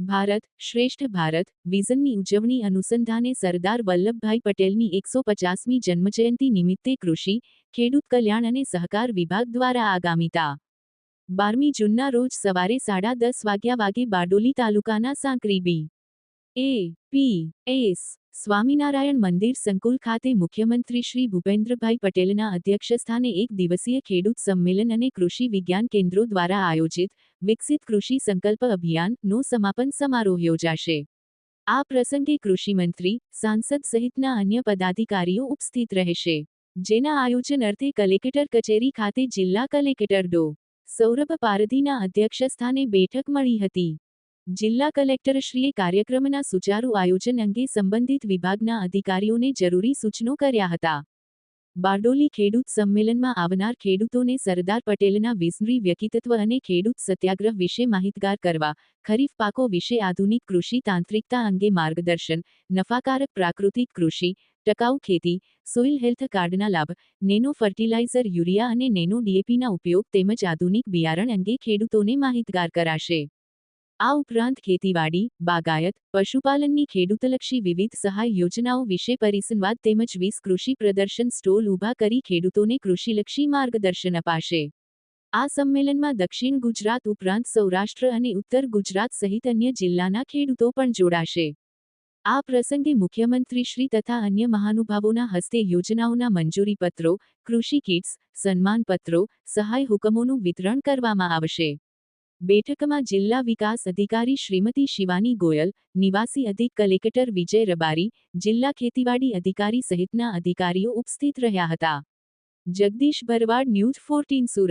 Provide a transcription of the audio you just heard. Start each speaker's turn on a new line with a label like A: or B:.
A: ભારત, શ્રેષ્ઠ ભારત, વિઝનની ઉજવણી અનુસંધાને સરદાર વલ્લભભાઈ પટેલની એકસો પચાસમી જન્મજયંતિ નિમિત્તે કૃષિ, ખેડૂત કલ્યાણ અને સહકાર વિભાગ દ્વારા આગામી તા. બારમી જૂનના રોજ સવારે સાડા દસ વાગ્યા વાગે બારડોલી તાલુકાના સાંકરી બી. એ. પી. એસ. સ્વામિનારાયણ મંદિર સંકુલ ખાતે મુખ્યમંત્રી શ્રી ભૂપેન્દ્રભાઈ પટેલના અધ્યક્ષસ્થાને એક દિવસીય ખેડૂત સંમેલન અને કૃષિ વિજ્ઞાન કેન્દ્રો દ્વારા આયોજિત વિકસિત કૃષિ સંકલ્પ અભિયાનનો સમાપન સમારોહ યોજાશે. આ પ્રસંગે કૃષિમંત્રી સાંસદ સહિતના અન્ય પદાધિકારીઓ ઉપસ્થિત રહેશે. જેના આયોજન અર્થે કલેક્ટર કચેરી ખાતે જિલ્લા કલેક્ટર ડો. સૌરભ પારધીના અધ્યક્ષસ્થાને બેઠક મળી હતી. જિલ્લા કલેક્ટરશ્રીએ કાર્યક્રમના સુચારુ આયોજન અંગે સંબંધિત વિભાગના અધિકારીઓને જરૂરી સૂચનો કર્યા હતા. બારડોલી ખેડૂત સંમેલનમાં આવનાર ખેડૂતોને સરદાર પટેલના વિઝનરી વ્યક્તિત્વ અને ખેડૂત સત્યાગ્રહ વિશે માહિતગાર કરવા, ખરીફ પાકો વિશે આધુનિક કૃષિ તાંત્રિકતા અંગે માર્ગદર્શન, નફાકારક પ્રાકૃતિક કૃષિ, ટકાઉ ખેતી, સોઇલ હેલ્થ કાર્ડના લાભ, નેનો ફર્ટિલાઇઝર, યુરિયા અને નેનો ડીએપીના ઉપયોગ તેમજ આધુનિક બિયારણ અંગે ખેડૂતોને માહિતગાર કરાશે. આ ઉપરાંત ખેતીવાડી, બાગાયત, પશુપાલનની ખેડૂતલક્ષી વિવિધ સહાય યોજનાઓ વિશે પરિસંવાદ તેમજ વીસ કૃષિ પ્રદર્શન સ્ટોલ ઊભા કરી ખેડૂતોને કૃષિલક્ષી માર્ગદર્શન અપાશે. આ સંમેલનમાં દક્ષિણ ગુજરાત ઉપરાંત સૌરાષ્ટ્ર અને ઉત્તર ગુજરાત સહિત અન્ય જિલ્લાના ખેડૂતો પણ જોડાશે. આ પ્રસંગે મુખ્યમંત્રીશ્રી તથા અન્ય મહાનુભાવોના હસ્તે યોજનાઓના મંજૂરીપત્રો કૃષિ કિટ્સ, સન્માનપત્રો, સહાય હુકમોનું વિતરણ કરવામાં આવશે. બેઠકમાં જિલ્લા વિકાસ અધિકારી શ્રીમતી શિવાની ગોયલ, નિવાસી અધિક કલેક્ટર વિજય રબારી, જિલ્લા ખેતીવાડી અધિકારી સહિતના અધિકારીઓ ઉપસ્થિત રહ્યા હતા. Jagdish Bharwad news fourteen Surat.